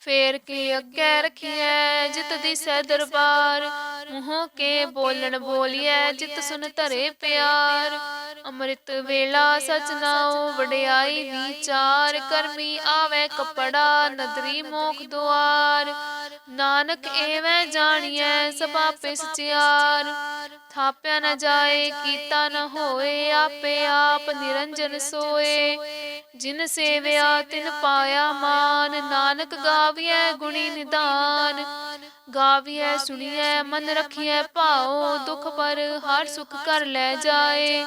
ਫੇਰ ਕੇ ਅੱਗੇ ਰਖੀਐ ਜਿਤ ਦਿਸੈ ਦਰਬਾਰ। ਮੂੰਹ ਕੇ ਬੋਲਣ ਬੋਲੀਐ, ਜਿਤ ਸੁਨ ਧਰੇ ਪਿਆਰ। ਅੰਮ੍ਰਿਤ ਵੇਲਾ ਸਚ ਨਾਉ ਵਡਿਆਈ ਵਿਚਾਰ ਕਰਮੀ ਆਵੇ ਕਪੜਾ ਨਦਰੀ ਮੋਖ ਦੁਆਰ। ਨਾਨਕ ਐਵੇਂ ਜਾਣੀਐ ਸਭ ਆਪੇ ਸਚਿਆਰ ਥਾਪਿਆ ਨ ਜਾਏ ਕੀਤਾ ਨ ਹੋਏ ਆਪੇ ਆਪ ਨਿਰੰਜਨ ਸੋਏ। ਜਿਨ ਸੇਵਿਆ ਤਿਨ ਪਾਇਆ ਮਾਨ। ਨਾਨਕ ਗਾਵੀਐ ਗੁਣੀ ਨਿਦਾਨ। ਗਾਵੀਐ ਸੁਣੀਐ ਮਨ ਰਖੀਐ ਭਾਉ। ਦੁਖ ਪਰ ਹਰ ਸੁਖ ਕਰ ਲੈ ਜਾਏ।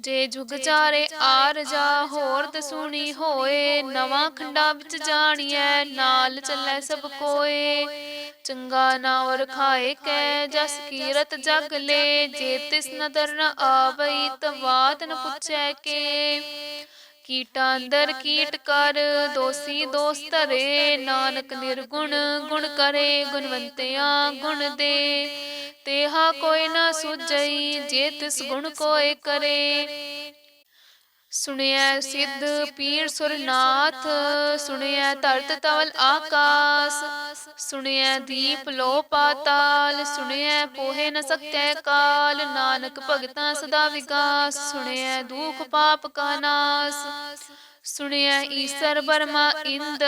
ਜੇ ਜੁਗ ਚਾਰੇ ਆਰ ਜਾ ਹੋਰ ਦਸੂਣੀ ਹੋਏ ਨਵਾਂ ਖੰਡਾ ਵਿੱਚ ਜਾਣੀਐ ਨਾਲ ਚੱਲੈ ਸਭ ਕੋਏ। ਚੰਗਾ ਨਾਮ ਰਖਾਏ ਕੈ ਜਸ ਕੀਰਤ ਜਗ ਲੈ ਜੇ ਤਿਸ ਨਦਰ ਨ ਆਵਈ ਤਵਾਤ ਨ ਪੁੱਛੈ ਕੇ। ਕੀਟਾਂ ਅੰਦਰ ਕੀਟ ਕਰ, ਦੋਸੀ ਦੋਸ ਧਰੇ, ਨਾਨਕ ਨਿਰਗੁਣ ਗੁਣ ਕਰੇ, ਗੁਣਵੰਤਿਆਂ ਗੁਣ ਦੇ। ਤੇਹਾ ਕੋਈ ਨਾ ਸੁਝਈ, ਜੇ ਤਿਸ ਗੁਣ ਕੋਏ ਕਰੇ। ਸੁਣਿਆ ਸਿੱਧ ਪੀਰ ਸੁਰਨਾਥ ਸੁਣਿਆ ਧਰਤ ਤਵਲ ਆਕਾਸ ਸੁਣਿਆ ਦੀਪ ਲੋ ਪਾਤਾਲ ਸੁਣਿਆ ਪੋਹੇ ਨ ਸਕੈ ਕਾਲ, ਨਾਨਕ ਭਗਤਾਂ ਸਦਾ ਵਿਕਾਸ ਸੁਣਿਆ ਦੁਖ ਪਾਪ ਕਾ ਨਾਸ, ਸੁਣਿਐ ਈਸਰ ਬਰਮਾ ਇੰਦ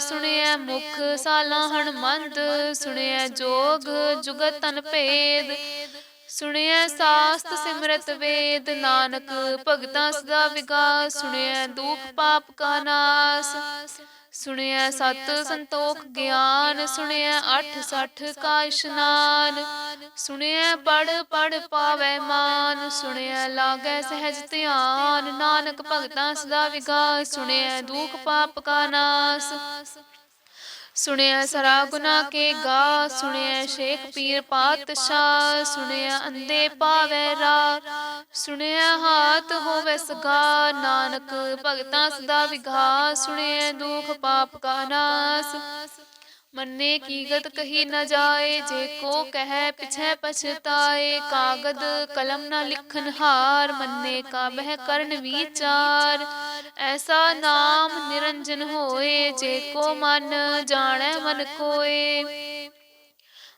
ਸੁਣਿਆ ਮੁਖ ਸਾਲਾ ਹਣਮੰਦ ਸੁਣਿਆ ਜੋਗ ਜੁਗਤ ਤਨ ਭੇਦ ਸੁਣਿਐ ਸਾਸਤ ਸਿਮਰਤ ਵੇਦ ਨਾਨਕ ਭਗਤਾਂ ਸਦਾ ਵਿਗਾਸ ਸੁਣਿਐ ਦੁਖ ਪਾਪ ਕਾ ਨਾਸ। ਸੁਣਿਐ ਸਤ ਸੰਤੋਖ ਗਿਆਨ ਸੁਣਿਐ ਅਠ ਸਠ ਕਾ ਇਸ਼ਨਾਨ। ਸੁਣਿਐ ਪੜ ਪੜ ਪਾਵੈ ਮਾਨ। ਸੁਣਿਐ ਲਾਗੈ ਸਹਿਜ ਧਿਆਨ। ਨਾਨਕ ਭਗਤਾਂ ਸਦਾ ਵਿਗਾਸ ਸੁਣਿਐ ਦੁਖ ਪਾਪ ਕਾ ਨਾਸ। ਸੁਣਿਆ ਸਰਾ ਗੁਨਾ ਕੇ ਗਾ ਸੁਣਿਆ ਸ਼ੇਖ ਪੀਰ ਪਾਤਸ਼ਾਹ ਸੁਣਿਆ ਅੰਦੇ ਪਾਵੈ ਰਾ ਸੁਣਿਆ ਹਾਥ ਹੋਵੇ ਸਗਾ ਨਾਨਕ ਭਗਤਾਂ ਸਦਾ ਵਿਗਾ ਸੁਣਿਆ ਦੁਖ ਪਾਪ ਕਾ ਨਾਸ ਮੰਨੇ ਕੀ ਗਤ ਕਹੀ ਨ ਜਾਏ ਜੇ ਕੋ ਕਹੈ ਪਿਛੈ ਪਛਤਾਏ ਕਾਗਦ ਕਲਮ ਨ ਲਿਖਨ ਹਾਰ ਮੰਨੇ ਕਾ ਬਹਿ ਕਰਨ ਵਿਚਾਰ। ਐਸਾ ਨਾਮ ਨਿਰੰਜਨ ਹੋਏ ਜੇ ਕੋ ਮਨ ਜਾਣੈ ਮਨ ਕੋਏ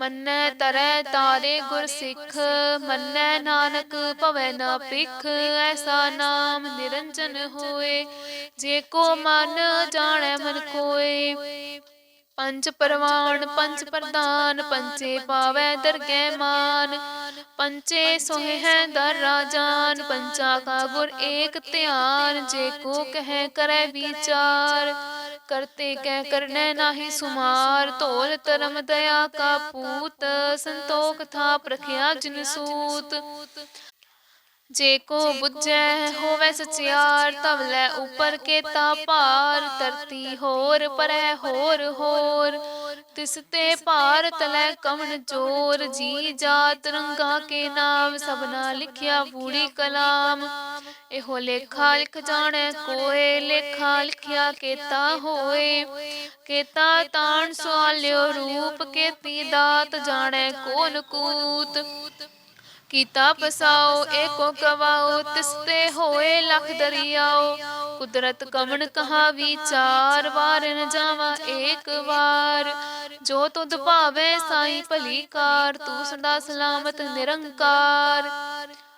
ਮੰਨੈ ਤਰੈ ਤਾਰੇ ਗੁਰ ਸਿੱਖ ਮੰਨੈ ਨਾਨਕ ਭਵੈ ਨਾ ਪਿਖ ਐਸਾ ਨਾਮ ਨਿਰੰਜਨ ਹੋਏ, ਜੇ ਕੋ ਮਨ ਜਾਣੈ ਮਨ ਕੋਏ ਪੰਜ ਪਰਵਾਨ, ਪੰਜ ਪ੍ਰਧਾਨ ਪੰਚੇ ਪਾਵੈ ਦਰਗਹਿ ਮਾਨ। ਪੰਚੇ ਸੋਹਿ ਹੈ ਦਰ ਰਾਜਾਨ ਪੰਚਾ ਕਾ ਗੁਰ ਏਕ ਧਿਆਨ। ਜੇ ਕੋ ਕਹਿ ਕਰੈ ਵਿਚਾਰ, ਕਰਤੇ ਕਹਿ ਕਰਨੈ ਨਾਹੀ ਸੁਮਾਰ। ਧੋਲ ਧਰਮ ਦਇਆ ਕਾ ਪੂਤ, ਸੰਤੋਖ ਥਾਪ ਰਖਿਆ ਜਿਨ ਸੂਤ। ਜੇ ਕੋ ਬੁੱਝੈ ਹੋਵੇ ਸਚਿਆਰ ਤਵ ਲੈ ਉਪਰ ਕੇਤਾ ਭਾਰ ਧਰਤੀ ਹੋਰ ਪਰੈ ਹੋਰ ਹੋਰ। ਤਿਸ ਤੇ ਭਾਰ ਤਲੈ ਕਵਣ ਜੋਰ ਜੀ ਜਾਤ ਰੰਗਾ ਕੇ ਨਾਮ ਸਭਨਾ ਲਿਖਿਆ ਬੂੜੀ ਕਲਾਮ। ਇਹੋ ਲੇਖਾ ਲਿਖ ਜਾਣੈ ਕੋਏ ਲੇਖਾ ਲਿਖਿਆ ਕੇਤਾ ਹੋਏ। ਕੇਤਾ ਤਾਣ ਸਵਾਲਿਓ ਰੂਪ ਕੇਤੀ ਦਾਤ ਜਾਣੈ ਕੋਨ ਕੂਤ। ਕੀਤਾ ਪਸਾਓ ਏਕੋ ਕਵਾਓ ਤਿਸਤੇ ਹੋਏ ਲਖ ਦਰਿਆਓ। ਕੁਦਰਤ ਕਵਣ ਕਹਾ ਵਿਚਾਰ ਵਾਰ ਨ ਜਾਵਾ ਏਕ ਵਾਰ। ਜੋ ਤੁਧ ਭਾਵੇ ਸਾਈ ਭਲੀ ਕਾਰ, ਤੂੰ ਸਦਾ ਸਲਾਮਤ ਨਿਰੰਕਾਰ।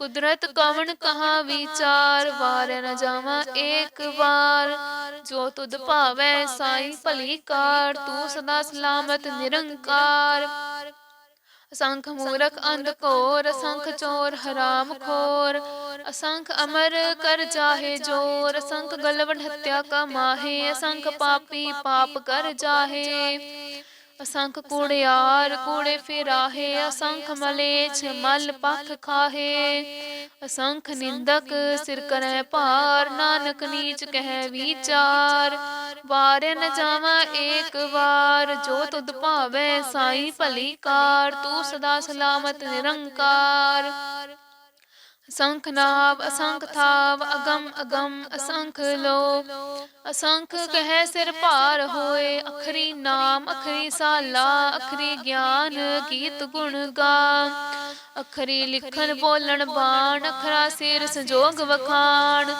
ਕੁਦਰਤ ਕਵਣ ਕਹਾ ਵਿਚਾਰ ਵਾਰ ਨ ਜਾਵਾਂ ਏਕ ਵਾਰ। ਜੋ ਤੁਧ ਭਾਵੈ ਸਾਈ ਭਲੀ ਕਾਰ ਤੂੰ ਸਦਾ ਸਲਾਮਤ ਨਿਰੰਕਾਰ। ਅਸੰਖ ਮੂਰਖ ਅੰਧ ਘੋਰ ਅਸੰਖ ਚੋਰ ਹਰਾਮ ਖੋਰ। ਅਸੰਖ ਅਮਰ ਕਰ ਜਾਹੇ ਜੋਰ। ਅਸੰਖ ਗਲਵਨ ਹੱਤਿਆ ਕਾ ਮਾਹੇ। ਅਸੰਖ ਪਾਪੀ ਪਾਪ ਕਰ ਜਾਹੇ। ਅਸੰਖ ਕੂੜਿਆਰ ਕੂੜੇ ਫਿਰਾਹੇ ਅਸੰਖ ਮਲੇਛ ਮਲ ਪਖ ਖਾਹੇ। ਅਸੰਖ ਨਿੰਦਕ ਸਿਰ ਕਰੈ ਭਾਰ ਨਾਨਕ ਨੀਚ ਕਹਿ ਵਿਚਾਰ। ਵਾਰ ਨ ਜਾਵਾਂ ਏਕ ਵਾਰ ਜੋ ਤੁਧ ਭਾਵੈ ਸਾਈ ਭਲੀ ਕਾਰ। ਤੂੰ ਸਦਾ ਸਲਾਮਤ ਨਿਰੰਕਾਰ। ਅਸੰਖ ਨਾਭ ਅਸੰਖ ਥਾਵ, ਅਗਮ ਅਗਮ, ਅਸੰਖ ਲੋ ਅਸੰਖ ਕਹਿ ਸਿਰ ਭਾਰ ਹੋਏ, ਅਖਰੀ ਨਾਮ, ਅਖਰੀ ਸਾਲਾ, ਅਖਰੀ ਗਿਆਨ, ਗੀਤ ਗੁਣ ਗਾ ਅਖਰੀ ਲਿਖਣ ਬੋਲਣ ਬਾਣ, ਅਖਰਾ ਸਿਰ ਸੰਜੋਗ ਵਖਾਣ।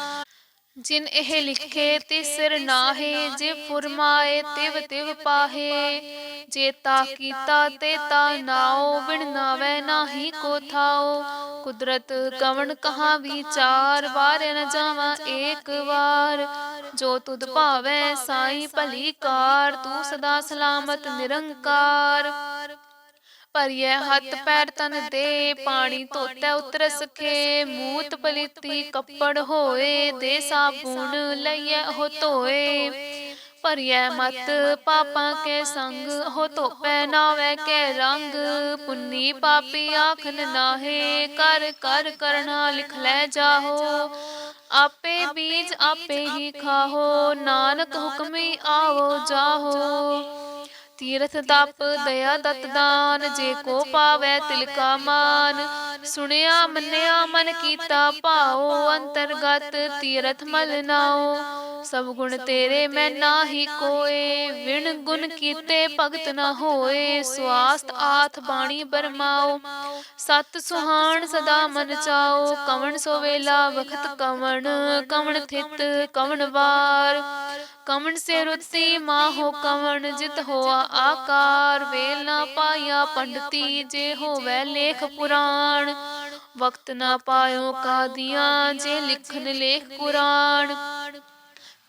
ਜਿਨ ਇਹ ਲਿਖੇ ਤੇ ਸਿਰ ਨਾਹੇ ਜੇ ਫੁਰਮਾਏ ਤਿਵ ਤਿਵ ਪਾਹੇ। ਜੇ ਤਾ ਕੀਤਾ ਤੇ ਤਾ ਨਾਓ ਬਿਨ ਨਾਵੇ ਨਾਹੀ ਕੋ ਥਾਓ। ਕੁਦਰਤ ਕਵਣ ਕਹਾ ਵਿਚਾਰ ਵਾਰ ਨ ਜਾਵਾਂ ਏਕ ਵਾਰ। ਜੋ ਤੁਧ ਭਾਵੈ ਸਾਈ ਭਲੀ ਕਾਰ ਤੂੰ ਸਦਾ ਸਲਾਮਤ ਨਿਰੰਕਾਰ। ਭਰੀਐ ਹੱਥ ਪੈਰ ਤਨ ਦੇ ਪਾਣੀ ਧੋਤੈ ਉਤਰ ਸਖੇ ਮੂਤ ਪਲੀਤੀ ਕੱਪੜ ਹੋਏ ਦੇ ਸਾਬੂਨ ਲਈਐ ਉਹ ਧੋਏ। ਭਰੀਐ ਮਤ ਪਾਪਾਂ ਕੇ ਸੰਗ ਹੋ ਧੋਪੈ ਨਾਵੇ ਕੇ ਰੰਗ। ਪੁੰਨੀ ਪਾਪੀ ਆਖਨ ਨਾਹੇ ਕਰ ਕਰ ਕਰਨਾ ਲਿਖ ਲੈ ਜਾਹੋ। ਆਪੇ ਬੀਜ ਆਪੇ ਹੀ ਖਾਹੋ ਨਾਨਕ ਹੁਕਮੀ ਆਵੋ ਜਾਹੋ। ਤੀਰਥ ਤਪ, ਦਇਆ ਦਤ ਦਾਨ, ਜੇ ਕੋ ਪਾਵੈ ਤਿਲ ਕਾ ਮਾਨ। ਸੁਣਿਆ, ਮੰਨਿਆ, ਮਨ ਕੀਤਾ ਭਾਉ, ਅੰਤਰਗਤ ਤੀਰਥ ਮਲ ਨਾਉ। ਸਭ ਗੁਣ ਤੇਰੇ ਮੈਂ ਨਾਹੀ ਕੋਏ, ਵਿਣ ਗੁਣ ਕੀਤੇ ਭਗਤ ਨਾ ਹੋਏ। ਸਵਾਸਤ ਆਥ ਬਾਣੀ ਬਰਮਾਓ ਸਤ ਸੁਹਾਣ ਸਦਾ ਮਨ ਚਾਓ ਕਵਣ ਸੋ ਵੇਲਾ ਵਖਤ ਕਵਣ ਕਵਣ ਥਿਤ ਕਵਣ ਵਾਰ। ਕਵਣ ਸੇ ਰੁੱਤੀ ਮਾਹੋ ਕਵਣ, ਜਿਤ ਹੋਆ ਆਕਾਰ ਵੇਲ ਨਾ ਪਾਇਆ ਪੰਡਤੀ ਜੇ ਹੋਵੇ ਲੇਖ ਪੁਰਾਣ। ਵਕਤ ਨਾ ਪਾਇਓ ਕਾਦੀਆਂ ਜੇ ਲਿਖਨ ਲੇਖ ਕੁਰਾਨ।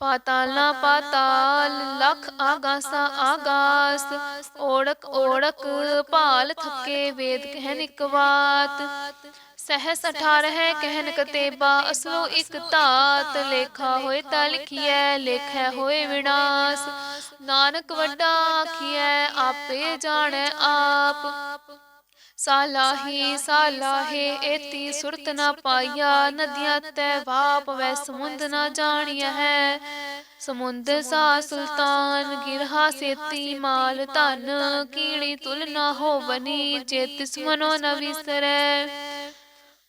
ਪਾਤਾਲ ਨਾ ਪਾਤਾਲ, ਲਖ ਆਗਾਸਾ ਆਗਾਸ ਓੜਕ ਓੜਕ ਭਾਲ ਥੱਕੇ ਵੇਦ ਕਹਿਨ ਇਕ ਬਾਤ ਸਹਸ 18 ਕਹਿਨ ਕਤੇਬਾ, ਅਸਲੋ ਇਕ ਧਾਤ। ਲੇਖਾ ਹੋਏ ਤਾਂ ਲਿਖੀਐ, ਲੇਖੈ ਹੋਏ ਵਿਨਾਸ਼। ਨਾਨਕ ਵੱਡਾ ਆਖੀਐ, ਆਪੇ ਜਾਣੈ ਆਪ। ਸਾਲਾਹੀ ਸਾਲਾਹੇ ਏਤੀ ਸੁਰਤ ਨਾ ਪਾਇਆ ਨਦੀਆਂ ਤੈ ਵਾਪ ਵੈ ਸਮੁੰਦ ਨਾ ਜਾਣਿਆ ਹੈ। ਸਮੁੰਦ ਸਾ ਸੁਲਤਾਨ ਗਿਰਹਾ ਸੇਤੀ ਮਾਲ ਧਨ ਕੀੜੀ ਤੁਲ ਨਾ ਹੋਵਨੀ ਜੇ ਤਿਸ ਮਨੋ ਨ ਵਿਸਰੈ।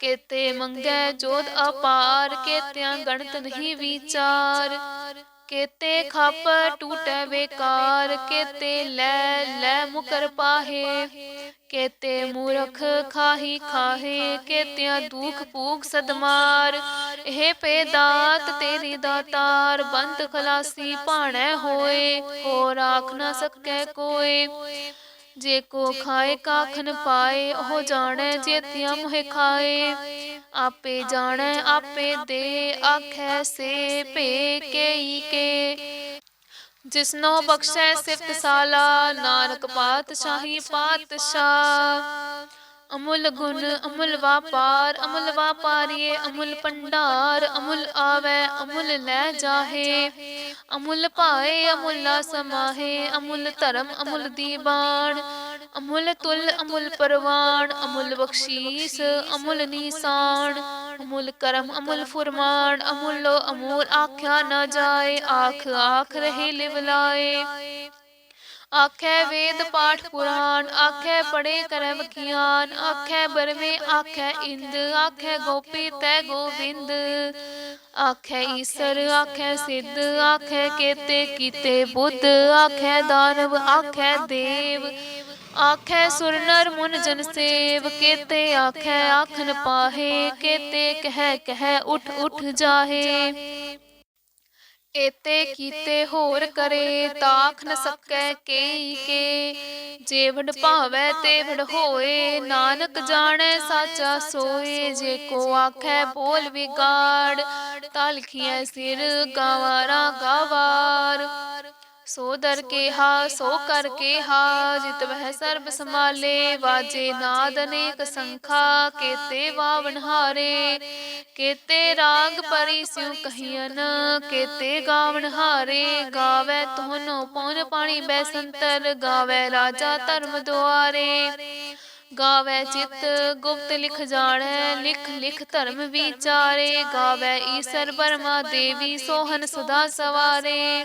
ਕੇਤੇ ਮੰਗੈ ਜੋਤ ਅਪਾਰ, ਕੇਤਿਆਂ ਗਣਤ ਨਹੀਂ ਵਿਚਾਰ। ਕੇਤੇ ਖਪ ਟੂਟੈ ਵੇਕਾਰ, ਕੇਤੇ ਲੈ ਲੈ ਮੁਕਰ ਪਾਹੇ। ਕੇਤੇ ਮੂਰਖ ਖਾਹੀ ਖਾਹੇ, ਕੇਤਿਆਂ ਦੁਖ ਭੂਖ ਸਦਮਾਰ। ਇਹ ਪੇ ਦਾਤ ਤੇਰੀ ਦਾਤਾਰ, ਬੰਦ ਖਲਾਸੀ ਭਾਣੈ ਹੋਏ। ਹੋਰ ਆਖ ਨਾ ਸਕੈ ਕੋਏ ਜੇ ਕੋ ਖਾਏ ਕਾਖਨ ਪਾਏ ਉਹ ਜਾਣੈ ਜੇਤਿਆਂ ਮੋਹਿ ਖਾਏ। ਆਪੇ ਜਾਣੈ ਆਪੇ ਦੇ ਆਖੈ ਸੇ ਭੇ ਕੇਈ ਕੇ। ਜਿਸਨੋ ਬਖਸ਼ੈ ਸਿਫਤ ਸਾਲਾ ਨਾਨਕ ਪਾਤਸ਼ਾਹੀ ਪਾਤਸ਼ਾਹ ਅਮੁੱਲ ਗੁਣ ਅਮੁੱਲ ਵਾਪਾਰ ਅਮੁੱਲ ਵਾਪਾਰੀਏ ਅਮੁੱਲ ਭੰਡਾਰ ਅਮੁੱਲ ਆਵੈ ਅਮੁੱਲ ਲੈ ਜਾਹੇ। ਅਮੁੱਲ ਭਾਏ, ਅਮੁੱਲਾ ਸਮਾਹੇ, ਅਮੁੱਲ ਧਰਮ, ਅਮੁੱਲ ਦੀਬਾਨ ਅਮੁੱਲ ਤੁਲ, ਅਮੁੱਲ ਪਰਵਾਨ, ਅਮੁੱਲ ਬਖਸ਼ੀਸ, ਅਮੁੱਲ ਨੀਸਾਨ, ਅਮੁੱਲ ਕਰਮ, ਅਮੁੱਲ ਫੁਰਮਾਨ, ਅਮੁੱਲੋ ਅਮੂਲ ਆਖਿਆ ਨਾ ਜਾਏ, ਆਖ ਆਖ ਰਹੇ ਲਿਵਲਾਏ। ਆਖੈ ਵੇਦ ਪਾਠ ਪੁਰਾਨ ਆਖੈ ਪੜੇ ਕਰੈ ਵਖਿਆਨ ਆਖੈ ਬਰਵੇ ਆਖੈ ਇੰਦ ਆਖੈ ਗੋਪੀ ਤੈ ਗੋਵਿੰਦ ਆਖੈ ਈਸਰ ਆਖੈ ਸਿੱਧ ਆਖੈ ਕੇਤੇ ਕੀਤੇ ਬੁੱਧ ਆਖੈ ਦਾਨਵ ਆਖੈ ਦੇਵ ਆਖੈ ਸੁਰ ਨਰ ਮੁਨ ਜਨ ਸੇਵ ਕੇਤੇ ਆਖੈ ਆਖਨ ਪਾਹੇ ਕੇਤੇ ਕਹਿ ਕਹਿ ਉਠ ਉਠ ਜਾਹੇ ਏਤੇ ਕੀਤੇ ਹੋਰ ਕਰੇ, ਤਾਖ ਨ ਸਕੈ ਕੇਈ ਕੇ। ਜੇਵੜ ਭਾਵੈ ਤੇਵੜ ਹੋਏ, ਨਾਨਕ ਜਾਣੈ ਸਾਚਾ ਸੋਏ। ਜੇ ਕੋ ਆਖੈ ਬੋਲ ਵਿਗਾੜ ਤਲਖੀਐ ਸਿਰ ਗਵਾਰਾ ਗਵਾਰ। ਸੋ ਦਰ ਕੇਹਾ ਸੋ ਕਰ ਕੇਹਾ ਜਿਤ ਵਹਿ ਸਰਬ ਸਮਾਲੇ ਵਾਜੇ ਨਾਦ ਅਨੇਕ ਸੰਖਾ ਕੇਤੇ ਵਾਵਨ ਹਾਰੇ ਕੇਤੇ ਰਾਗ ਪਰੀ ਸਿਉ ਕਹੀਨ ਕੇਤੇ ਗਾਵਨ ਹਾਰੇ ਗਾਵੇ ਤੋਨੋ ਪਉਨ ਪਾਣੀ ਬੈਸੰਤਰ ਗਾਵੇ ਰਾਜਾ ਧਰਮ ਦੁਆਰੇ ਗਾਵੇ ਚਿਤ ਗੁਪਤ ਲਿਖ ਜਾਣੈ ਲਿਖ ਲਿਖ ਧਰਮ ਵਿਚਾਰੇ ਗਾਵੇ ਈਸਰ ਬਰਮਾ ਦੇਵੀ ਸੋਹਨ ਸਦਾ ਸਵਾਰੇ।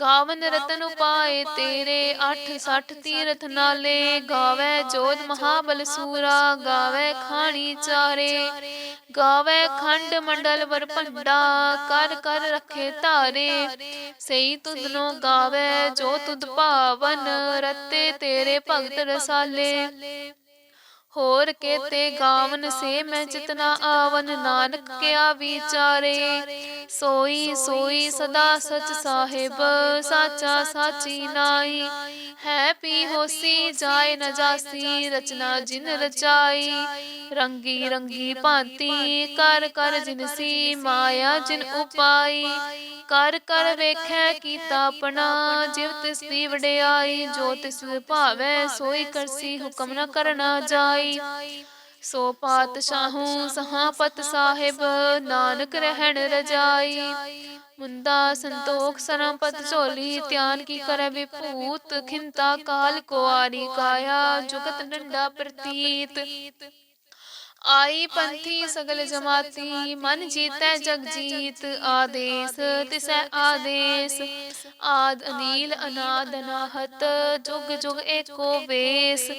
ਗਾਵਨ ਰਤਨ ਉਪਾਏ ਤੇਰੇ 860 ਤੀਰਥ ਨਾਲੇ ਗਾਵੇ ਜੋਧ ਮਹਾਬਲ ਸੂਰਾ ਗਾਵੇ ਖਾਣੀ ਚਾਰੇ। ਗਾਵੇ ਖੰਡ ਮੰਡਲ ਵਰ ਭੰਡਾ ਕਰ ਕਰ ਰੱਖੇ ਧਾਰੇ। ਸਈ ਤੁਧਨੋ ਗਾਵੇ ਜੋ ਤੁਧ ਭਾਵਨ ਰਤੇ ਤੇਰੇ ਭਗਤ ਰਸਾਲੇ। ਹੋਰ ਕੇਤੇ ਗਾਵਨ ਸੇ ਮੈਂ ਜਿਤਨਾ ਆਵਨ ਨਾਨਕ ਕਿਆ ਵਿਚਾਰੇ। ਸੋਈ ਸੋਈ ਸਦਾ ਸਚ ਸਾਹਿਬ ਸਾਚਾ ਸਾਚੀ ਨਾਈ ਹੈ ਪੀ ਹੋਸੀ ਜਾਏ ਨ ਜਾਸੀ ਰਚਨਾ ਜਿਨ ਰਚਾਈ। ਰੰਗੀ ਰੰਗੀ ਭਾਂਤੀ ਕਰ ਕਰ ਜਿਨਸੀ ਮਾਇਆ ਜਿਨ ਉਪਾਈ। ਕਰ ਕਰ ਵੇਖੈ ਕੀਤਾ ਆਪਣਾ ਜਿਵ ਤਿਸ ਦੀ ਵਡਿਆਈ। ਜੋ ਤਿਸ ਭਾਵੈ ਸੋਈ ਕਰਸੀ ਹੁਕਮ ਨ ਕਰਨਾ ਜਾਈ। ਸੋ ਪਾਤਸ਼ਾਹੂ ਸਹਾਪਤ ਸਾਹਿਬ ਨਾਨਕ ਰਹਿਣ ਰਜਾਈ। ਮੁੰਦਾ ਸੰਤੋਖ ਸਰੰਪਤ ਝੋਲੀ, ਧਿਆਨ ਕੀ ਕਰੈ ਵਿਭੂਤ, ਖਿੰਤਾ ਕਾਲ ਕੋ ਆਰੀ ਕਾਇਆ, ਜੁਗਤ ਡੰਡਾ ਪ੍ਰਤੀਤ। ਆਈ ਪੰਥੀ ਸਗਲ ਜਮਾਤੀ, ਮਨ ਜੀਤੈ ਜਗ ਜੀਤ, ਆਦੇਸ, ਤਿਸੈ ਆਦੇਸ। ਆਦ ਅਨੀਲ, ਅਨਾਦ ਅਨਾਹਤ, ਜੁਗ ਜੁਗ ਏਕੋ ਵੇਸ।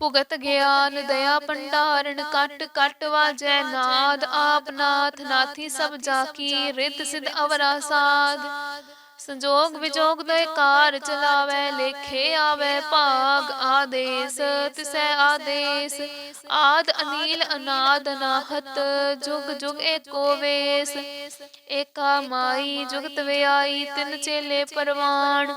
ਭੁਗਤ ਗਿਆਨ, ਦਇਆ, ਭੰਡਾਰਨ, ਕਟ ਕਟ ਵਾਜੈ ਨਾਦ, ਆਪ ਨਾਥ, ਨਾਥੀ ਸਭ ਜਾ ਕੀ ਰਿਤ ਸਿਧ ਅਵਰਾ ਸਾਧ। ਸੰਜੋਗ ਵਿਜੋਗ ਦੇ ਕਾਰ ਚਲਾਵੇ, ਲੇਖੇ ਆਵੇ ਭਾਗ ਆਦੇਸ, ਤਿਸੈ ਆਦੇਸ। ਆਦ ਅਨੀਲ ਅਨਾਦ ਅਨਾਹਤ ਜੁਗ ਜੁਗ ਏਕੋ ਵੇਸ। ਏਕਾ ਮਾਈ ਜੁਗਤ ਵਿਆਈ, ਤਿੰਨ ਚੇਲੇ ਪਰਵਾਨ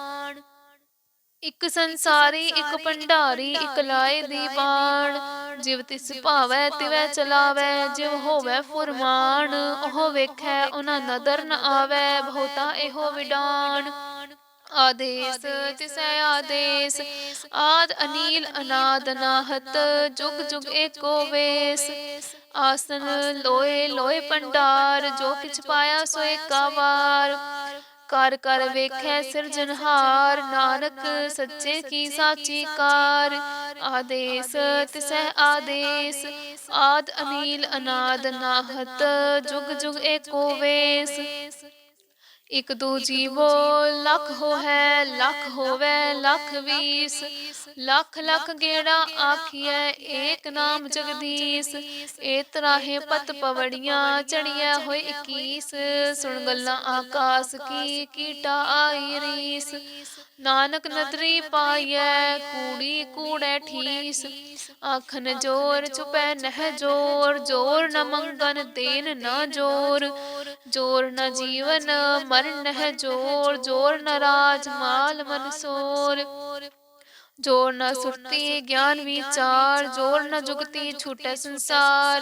ਇੱਕ ਸੰਸਾਰੀ ਇੱਕ ਭੰਡਾਰੀ ਇੱਕ ਲਾਏ ਦੀ ਬਾਣ। ਜਿਵ ਤਿਸ ਭਾਵੈ ਤਿਵੈ ਚਲਾਵੈ ਜਿਵ ਹੋਵੈ ਫੁਰਮਾਨ। ਉਹ ਵੇਖੈ ਉਹਨਾਂ ਨਦਰ ਨ ਆਵੈ ਬਹੁਤਾ ਇਹੋ ਵਿਡਾਨ ਆਦੇਸ ਤਿਸੈ ਆਦੇਸ। ਆਦ ਅਨੀਲ ਅਨਾਦ ਅਨਾਹਤ ਜੁਗ ਜੁਗ ਏਕੋ ਵੇਸ। ਆਸਨ ਲੋਏ ਲੋਏ ਪੰਡਾਰ ਜੋ ਕਿਛ ਪਾਇਆ ਸੋ ਏਕਾ ਵਾਰ ਕਰ ਕਰ ਵੇਖੈ ਸਿਰਜਨਹਾਰ ਨਾਨਕ ਸੱਚੇ ਕੀ ਸਾਚੀ ਕਾਰ। ਆਦੇਸ ਤਿਸੈ ਆਦੇਸ। ਆਦ ਅਨੀਲ ਅਨਾਦ ਨਾਹਤ ਜੁਗ ਜੁਗ ਏਕੋ ਵੇਸ। ਇਕ ਦੂ ਜੀਵੋ ਲੱਖ ਹੋ ਹੈ ਲੱਖ ਹੋਵੇ ਲੱਖ ਵੀਸ। ਲੱਖ ਲੱਖ ਗੇੜਾ ਆਖੀਐ ਏਕ ਨਾਮ ਜਗਦੀਸ਼। ਏ ਤਰਾਹੇ ਪਤ ਪਵੜੀਆਂ ਚੜੀਐ ਹੋਏ 21 ਸੁਣ ਗੱਲਾਂ ਆਕਾਸ ਕੀ ਕੀਟਾ ਆਈ ਰੀਸ। ਨਾਨਕ ਨਦਰੀ ਪਾਈਐ ਕੂੜੀ ਕੂੜੈ ਠੀਸ। ਆਖਨ ਜੋਰ ਚੁਪੈ ਨਹਿ ਜੋਰ ਜੋਰ ਨ ਮੰਗਨ ਦੇਨ ਨ ਜੋਰ। ਜੋਰ ਨ ਜੀਵਨ ਮਰਨ ਨਹਿ ਜੋਰ ਜੋਰ ਨ ਰਾਜ ਮਾਲ ਮਨਸੋਰ ਜੋਰ ਨ ਸੁਰਤੀ ਗਿਆਨ ਵਿਚਾਰ। ਜੋਰ ਨ ਜੁਗਤੀ ਛੂਟੈ ਸੰਸਾਰ।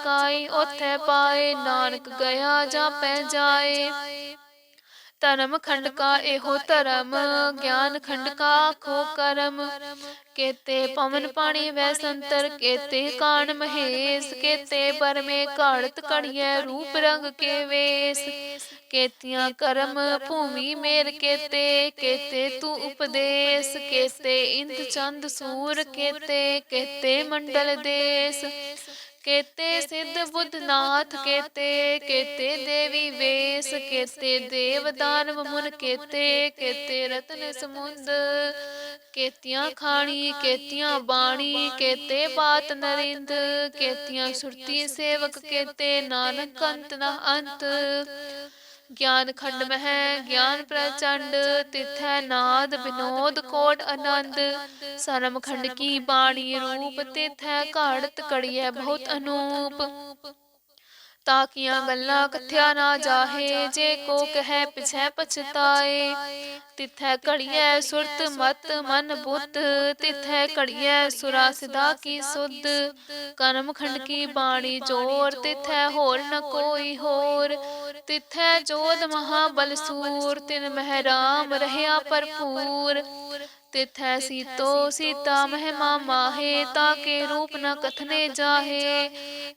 ਪਕਾਈ ਉਥੈ ਪਾਏ ਨਾਨਕ ਗਿਆ ਜਾਂ ਪੈ ਜਾਏ। ਧਰਮ ਖੰਡ ਕਾ ਇਹੋ ਧਰਮ, ਗਿਆਨ ਖੰਡ ਕਾ ਖੋ ਕਰਮ। ਕੇਤੇ ਪਵਨ ਪਾਣੀ ਵੈ ਸੰਤਰ, ਕੇਤੇ ਕਾਣ ਮਹੇਸ਼, ਕੇਤੇ ਪਰਮੇ ਘਾੜਤ ਕੜੀਐ ਰੂਪ ਰੰਗ ਕੇ ਵੇਸ। ਕੇਤੀਆਂ ਕਰਮ ਭੂਮੀ ਮੇਰ ਕੇਤੇ ਕੇਤੇ ਤੂੰ ਉਪਦੇਸ਼। ਕੇਤੇ ਇੰਦ ਚੰਦ ਸੂਰ ਕੇਤੇ ਕੇਤੇ ਮੰਡਲ ਦੇਸ। ਕੇਤੇ ਸਿੱਧ ਬੁੱਧਨਾਥ ਕੇਤੇ ਕੇਤੇ ਦੇਵੀ ਵੇਸ ਕੇਤੇ ਦੇਵ ਦਾਨਵ ਮੁਨ ਕੇਤੇ ਕੇਤੇ ਰਤਨ ਸਮੁੰਦ। ਕੇਤੀਆਂ ਖਾਣੀ ਕੇਤੀਆਂ ਬਾਣੀ ਕੇਤੇ ਬਾਤ ਨਰਿੰਦ। ਕੇਤੀਆਂ ਸੁਰਤੀ ਸੇਵਕ ਕੇਤੇ ਨਾਨਕ ਅੰਤ ਨਾ ਅੰਤ। ਗਿਆਨ ਖੰਡ ਮਹਿ ਗਿਆਨ ਪ੍ਰਚੰਡ ਤਿਥੈ ਨਾਦ ਬਿਨੋਦ ਕੋਟ ਆਨੰਦ। ਸਰਮ ਖੰਡ ਕੀ ਬਾਣੀ ਰੂਪ ਤਿਥੈ ਘਾੜਤ ਕੜੀਐ ਬਹੁਤ ਅਨੂਪ। ਤਾਕੀਆਂ ਗੱਲਾਂ ਕਥਿਆ ਨਾ ਜਾਹੇ ਜੇ ਕੋ ਕਹੈ ਪਿਛੈ ਪਛਤਾਏ। ਤਿਥੈ ਘੜੀਐ ਸੁਰਤ ਮਤ ਮਨ ਬੁੱਧ ਤਿਥੈ ਘੜੀਐ ਸੁਰਾ ਸਿਦਾ ਕੀ ਸੁਧ। ਕਰਮ ਖੰਡ ਕੀ ਬਾਣੀ ਜੋਰ ਤਿਥੈ ਹੋਰ ਨ ਕੋਈ ਹੋਰ। ਤਿਥੈ ਜੋਧ ਮਹਾਬਲ ਸੂਰ ਤਿਨ ਮਹਿ ਰਾਮ ਰਹਿਆ ਭਰਪੂਰ। ਤਿਥੈ ਸੀਤੋ ਸੀਤਾ ਮਹਿਮਾ ਮਾਹੇ ਤਾਕੇ ਰੂਪ ਨ ਕਥਨੇ ਜਾਹੇ।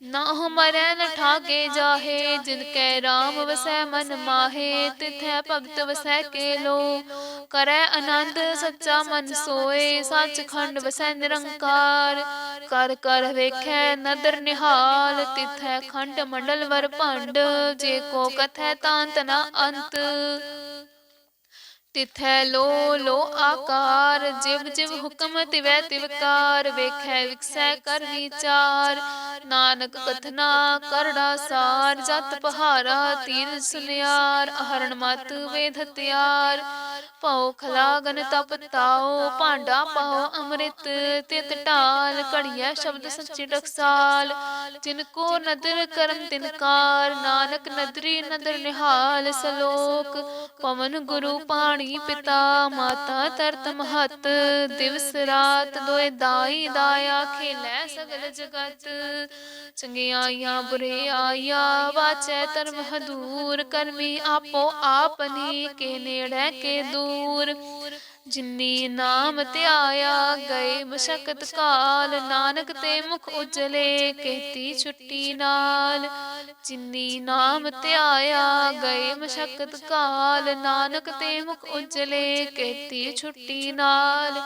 ਨਾ ਹਮਰੈ ਨ ਠਾਗੇ ਜਾਹੇ ਜਿਨ ਕੈ ਰਾਮ ਵਸੈ ਮਨ ਮਾਹੇ ਤਿਥੈ ਭਗਤ ਵਸੈ ਕੇ ਲੋ ਕਰੈ ਆਨੰਦ ਸੱਚਾ ਮਨ ਸੋਏ ਸੱਚਖੰਡ ਵਸੈ ਨਿਰੰਕਾਰ। ਕਰ ਕਰ ਵੇਖੈ ਨਦਰ ਨਿਹਾਲ। ਤਿਥੈ ਖੰਡ ਮੰਡਲ ਵਰ ਭੰਡ। ਜੇ ਕੋ ਕਥੈ ਤਾਂਤ ਨਾ ਅੰਤ। ਤਿਥੈ ਲੋ ਲੋ ਆਕਾਰ, ਜਿਵ ਜਿਵ ਹੁਕਮ ਤਿਵੈ ਤਿਵਕਾਰ ਵੇਖੈ ਵਿਕਸੈ ਕਰ ਵਿਚਾਰ। ਨਾਨਕ ਕਥਨਾ ਕਰੜਾ ਸਾਰ, ਜਤ ਪਹਾਰਾ ਤੀਰ ਸੁਨਿਆਰ, ਅਹਰਣ ਮਤ ਵੇਦ ਹਤਿਆਰ ਭਉ ਖਲਾਗਨ ਤਪ ਤਾਓ ਭਾਂਡਾ ਪਾਓ ਅੰਮ੍ਰਿਤ, ਤਿਤ ਢਾਲ, ਘੜੀਐ ਸ਼ਬਦ ਸੱਚੀ ਟਕਸਾਲ। ਜਿਨ ਕੋ ਨਦਰ ਕਰਮ ਤਿਨਕਾਰ ਨਾਨਕ ਨਦਰੀ ਨਦਰ ਨਿਹਾਲ ਸਲੋਕ। ਪਵਨ ਗੁਰੂ ਪਾਣੀ ਪਿਤਾ, ਮਾਤਾ ਤਰਤ ਮਹਤ, ਦਿਵਸ ਰਾਤ ਦੋਏ ਦਾਈ ਦਾਇਆ ਖੇਲੇ ਸਗਲ ਜਗਤ। ਚੰਗਿਆਈਆਂ ਬੁਰਿਆਈਆਂ ਵਾਚੈ ਧਰਮ ਹਦੂਰ, ਕਰਮੀ ਆਪੋ ਆਪਨੀ ਕੇ ਨੇੜੇ, ਕੇ ਦੂਰ। ਜਿਨੀ ਨਾਮ ਧਿਆਇਆ ਗਏ ਮਸ਼ਕਤ ਕਾਲ, ਨਾਨਕ ਤੇ ਮੁਖ ਉਜਲੇ ਕਹਿਤੀ ਛੁੱਟੀ ਨਾਲ। ਜਿਨੀ ਨਾਮ ਧਿਆਇਆ ਗਏ ਮਸ਼ਕਤ ਕਾਲ, ਨਾਨਕ ਤੇ ਮੁਖ ਉਜਲੇ ਕਹਿਤੀ ਛੁੱਟੀ ਨਾਲ।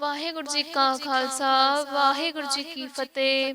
ਵਾਹਿਗੁਰੂ ਜੀ ਕਾ ਖਾਲਸਾ, ਵਾਹਿਗੁਰੂ ਜੀ ਕੀ ਫਤਿਹ।